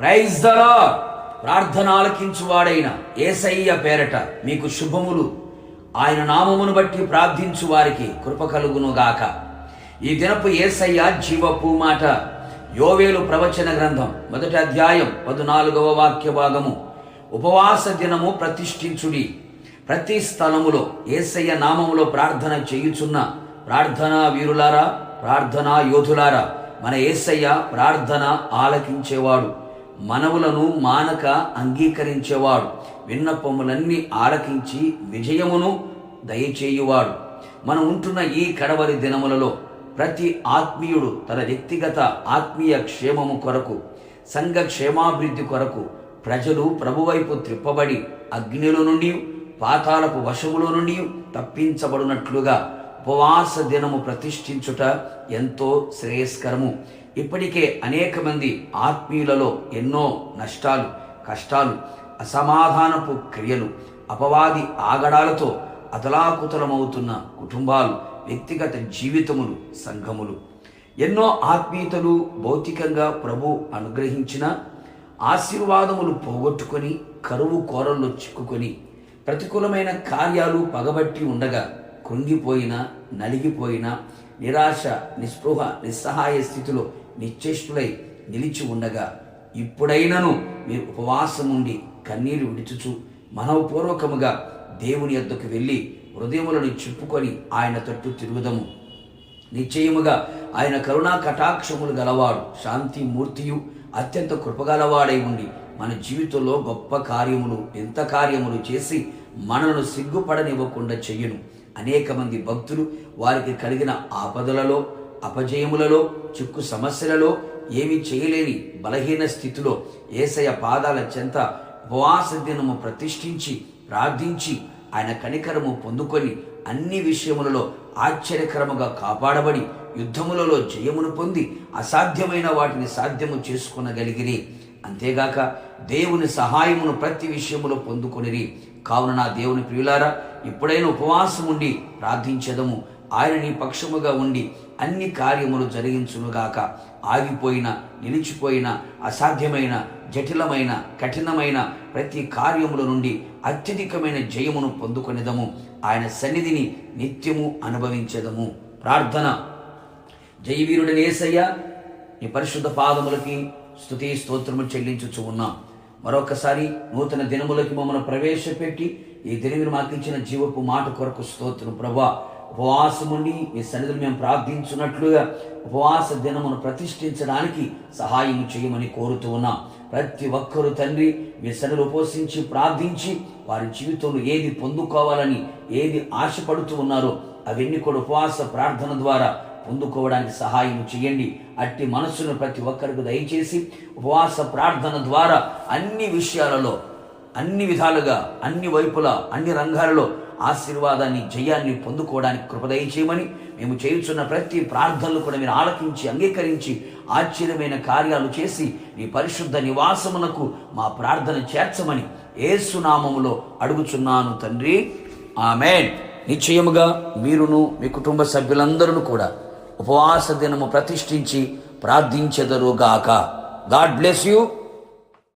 Praise దరా ప్రార్థన ఆలకించువాడైన ఏసయ్య పేరట మీకు శుభములు. ఆయన నామమును బట్టి ప్రార్థించు వారికి కృప కలుగును గాక. ఈ దినపు ఏసయ్య జీవపు మాట. యోవేలు ప్రవచన గ్రంథం మొదటి అధ్యాయం పదునాలుగవ వాక్య భాగము. ఉపవాస దినము ప్రతిష్ఠించుడి. ప్రతి స్థలములో ఏసయ్య నామములో ప్రార్థన చేయుచున్న ప్రార్థనా వీరులారా ప్రార్థనా యోధులారా మన ఏసయ్య ప్రార్థన ఆలకించేవాడు. మనవులను మానక అంగీకరించేవాడు. విన్నపములన్నీ ఆలకించి విజయమును దయచేయువాడు. మనం ఉంటున్న ఈ కడవరి దినములలో ప్రతి ఆత్మీయుడు తన వ్యక్తిగత ఆత్మీయ క్షేమము కొరకు సంఘ క్షేమాభివృద్ధి కొరకు ప్రజలు ప్రభువైపు త్రిప్పబడి అగ్నిలో నుండి పాతాలపు వశములో నుండి తప్పించబడినట్లుగా ఉపవాస దినము ప్రతిష్ఠించుట ఎంతో శ్రేయస్కరము. ఇప్పటికే అనేక మంది ఆత్మీయులలో ఎన్నో నష్టాలు కష్టాలు అసమాధానపు క్రియలు అపవాది ఆగడాలతో అతలాకుతలమవుతున్న కుటుంబాలు వ్యక్తిగత జీవితములు సంఘములు. ఎన్నో ఆత్మీయతలు భౌతికంగా ప్రభు అనుగ్రహించిన ఆశీర్వాదములు పోగొట్టుకొని కరువు కోరల్లో చిక్కుకొని ప్రతికూలమైన కార్యాలు పగబట్టి ఉండగా కృంగిపోయిన నలిగిపోయిన నిరాశ నిస్పృహ నిస్సహాయ స్థితిలో నిశ్చేష్టులై నిలిచి ఉండగా ఇప్పుడైనను మీరు ఉపవాసం ఉండి కన్నీరు విడుచుచు మనవపూర్వకముగా దేవుని యొద్దకు వెళ్ళి హృదయములను చెప్పుకొని ఆయన తట్టు తిరుగుదము. నిశ్చయముగా ఆయన కరుణా కటాక్షములు గలవాడు శాంతి మూర్తియు అత్యంత కృపగలవాడై ఉండి మన జీవితంలో గొప్ప కార్యములు ఎంత కార్యములు చేసి మనను సిగ్గుపడనివ్వకుండా చెయ్యను అనేక మంది భక్తులు వారికి కలిగిన ఆపదలలో అపజయములలో చిక్కు సమస్యలలో ఏమీ చేయలేని బలహీన స్థితిలో ఏసయ పాదాల చెంత ఉపవాస దినము ప్రతిష్ఠించి ప్రార్థించి ఆయన కనికరము పొందుకొని అన్ని విషయములలో ఆశ్చర్యకరముగా కాపాడబడి యుద్ధములలో జయమును పొంది అసాధ్యమైన వాటిని సాధ్యము చేసుకునగలిగిరి. అంతేగాక దేవుని సహాయమును ప్రతి విషయములో పొందుకొనిరి. కావున నా దేవుని ప్రియులారా ఇప్పుడైనా ఉపవాసం ఉండి ప్రార్థించదము. ఆయన నీ పక్షముగా ఉండి అన్ని కార్యములు జరిగించునుగాక. ఆగిపోయిన నిలిచిపోయిన అసాధ్యమైన జటిలమైన కఠినమైన ప్రతి కార్యముల నుండి అత్యధికమైన జయమును పొందుకొనిదము. ఆయన సన్నిధిని నిత్యము అనుభవించదము. ప్రార్థన. జయవీరుడని నేసయ్య నీ పరిశుద్ధ పాదములకి స్తుతి స్తోత్రము చెల్లించుచు ఉన్నాం. మరొకసారి నూతన దినములకి మమ్మల్ని ప్రవేశపెట్టి ఈ దినమును మాకు ఇచ్చిన జీవపు మాట కొరకు స్తోత్రం. ప్రభా ఉపవాసముండి మీ సన్నిధిని మేము ప్రార్థించున్నట్లుగా ఉపవాస దినమును ప్రతిష్ఠించడానికి సహాయం చేయమని కోరుతూ ఉన్నాం. ప్రతి ఒక్కరు తండ్రి మీ సన్నిధిని ఉపవసించి ప్రార్థించి వారి జీవితంలో ఏది పొందుకోవాలని ఏది ఆశపడుతూ ఉన్నారో అవన్నీ కూడా ఉపవాస ప్రార్థన ద్వారా పొందుకోవడానికి సహాయం చేయండి. అట్టి మనస్సును ప్రతి ఒక్కరికి దయచేసి ఉపవాస ప్రార్థన ద్వారా అన్ని విషయాలలో అన్ని విధాలుగా అన్ని వైపులా అన్ని రంగాలలో ఆశీర్వాదాన్ని జయాన్ని పొందుకోవడానికి కృపదయ చేయమని మేము చేయుచున్న ప్రతి ప్రార్థనలు కూడా మీరు ఆలకించి అంగీకరించి ఆశ్చర్యమైన కార్యాలు చేసి నీ పరిశుద్ధ నివాసమునకు మా ప్రార్థన చేర్చమని ఏసునామములో అడుగుచున్నాను తండ్రి. ఆమెన్. నిశ్చయముగా మీరును మీ కుటుంబ సభ్యులందరూ కూడా ఉపవాస దినము ప్రతిష్ఠించి ప్రార్థించెదరుగాక. God bless you.